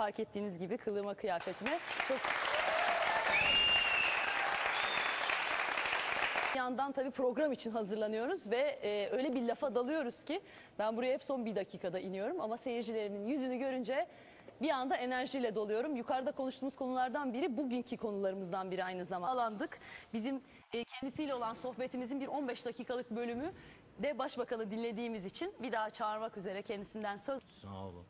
Fark ettiğiniz gibi kılığıma kıyafetime çok Bir yandan tabii program için hazırlanıyoruz ve e, öyle bir lafa dalıyoruz ki ben buraya hep son bir dakikada iniyorum ama seyircilerimin yüzünü görünce bir anda enerjiyle doluyorum. Yukarıda konuştuğumuz konulardan biri bugünkü konularımızdan biri aynı zamanda. Alandık. Bizim e, kendisiyle olan sohbetimizin bir 15 dakikalık bölümü de başbakanı dinlediğimiz için bir daha çağırmak üzere kendisinden söz Sağ olun.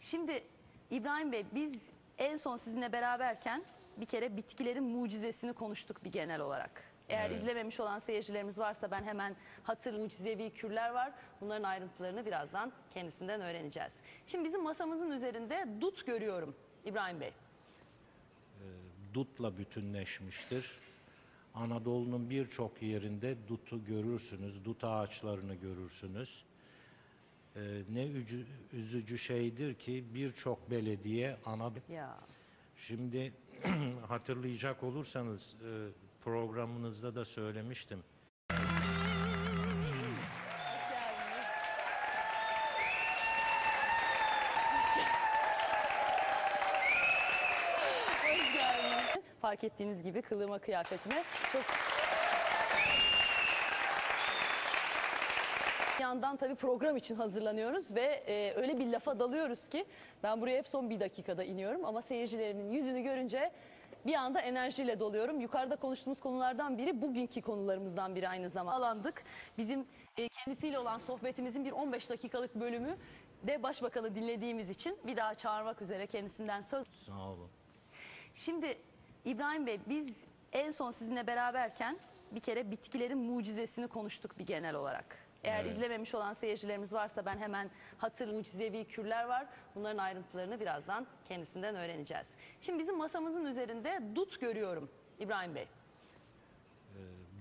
Şimdi İbrahim Bey biz en son sizinle beraberken bir kere bitkilerin mucizesini konuştuk bir genel olarak. Eğer Evet. izlememiş olan seyircilerimiz varsa ben hemen hatır mucizevi kürler var. Bunların ayrıntılarını birazdan kendisinden öğreneceğiz. Şimdi bizim masamızın üzerinde dut görüyorum İbrahim Bey. Dutla bütünleşmiştir. Anadolu'nun birçok yerinde dutu görürsünüz, dut ağaçlarını görürsünüz. Ee, ne ücü- üzücü şeydir ki birçok belediye Anadolu... Ya. Şimdi hatırlayacak olursanız e, programınızda da söylemiştim. Fark ettiğiniz gibi kılığıma kıyafetime çok yandan tabii program için hazırlanıyoruz ve e, öyle bir lafa dalıyoruz ki ben buraya hep son bir dakikada iniyorum ama seyircilerimin yüzünü görünce bir anda enerjiyle doluyorum. Yukarıda konuştuğumuz konulardan biri bugünkü konularımızdan biri aynı zamanda. Alandık. Bizim e, kendisiyle olan sohbetimizin bir 15 dakikalık bölümü de başbakanı dinlediğimiz için bir daha çağırmak üzere kendisinden söz Sağ olun. Şimdi İbrahim Bey biz en son sizinle beraberken bir kere bitkilerin mucizesini konuştuk bir genel olarak. Eğer Evet. izlememiş olan seyircilerimiz varsa ben hemen hatır mucizevi kürler var. Bunların ayrıntılarını birazdan kendisinden öğreneceğiz. Şimdi bizim masamızın üzerinde dut görüyorum İbrahim Bey.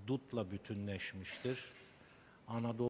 Dutla bütünleşmiştir. Anadolu